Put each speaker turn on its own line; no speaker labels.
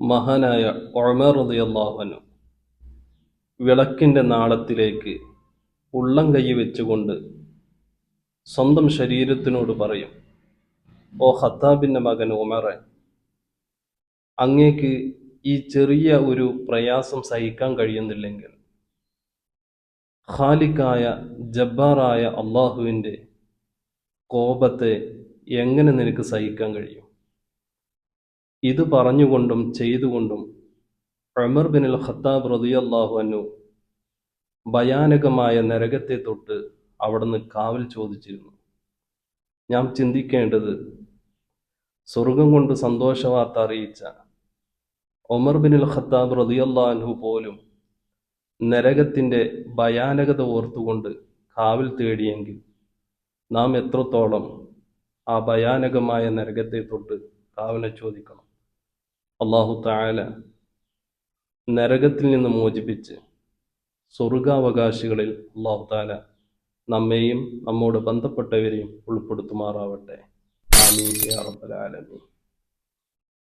മഹാനായ ഒമർ റളിയല്ലാഹു വിളക്കിന്റെ നാളത്തിലേക്ക് ഉള്ളം കൈ വെച്ചുകൊണ്ട് സ്വന്തം ശരീരത്തിനോട് പറയും ഓ ഹത്താബിന്റെ മകൻ ഉമറെ അങ്ങേക്ക് ഈ ചെറിയ ഒരു പ്രയാസം സഹിക്കാൻ കഴിയുന്നില്ലെങ്കിൽ ഖാലിക്കായ ജബ്ബാറായ അള്ളാഹുവിന്റെ കോപത്തെ എങ്ങനെ നിനക്ക് സഹിക്കാൻ കഴിയും? ഇത് പറഞ്ഞുകൊണ്ടും ചെയ്തുകൊണ്ടും ഉമർ ബിൻ അൽ ഖത്താബ് റളിയല്ലാഹു അൻഹു ഭയാനകമായ നരകത്തെ തൊട്ട് അവിടുന്ന് കാവൽ ചോദിച്ചിരുന്നു. ഞാൻ ചിന്തിക്കേണ്ടത് സ്വർഗം കൊണ്ട് സന്തോഷവാർത്ത അറിയിച്ച ഒമർ ബിൻ അൽ ഖത്താബ് റളിയല്ലാഹു പോലും നരകത്തിന്റെ ഭയാനകത ഓർത്തുകൊണ്ട് കാവൽ തേടിയെങ്കിൽ നാം എത്രത്തോളം ആ ഭയാനകമായ നരകത്തെ തൊട്ട് കാവലെ ചോദിക്കണം? അള്ളാഹു താല നരകത്തിൽ നിന്ന് മോചിപ്പിച്ച് സ്വർഗാവകാശികളിൽ അള്ളാഹു താല നമ്മെയും നമ്മോട് ബന്ധപ്പെട്ടവരെയും ഉൾപ്പെടുത്തുമാറാവട്ടെ. ആമീൻ റബ്ബൽ ആലമീൻ.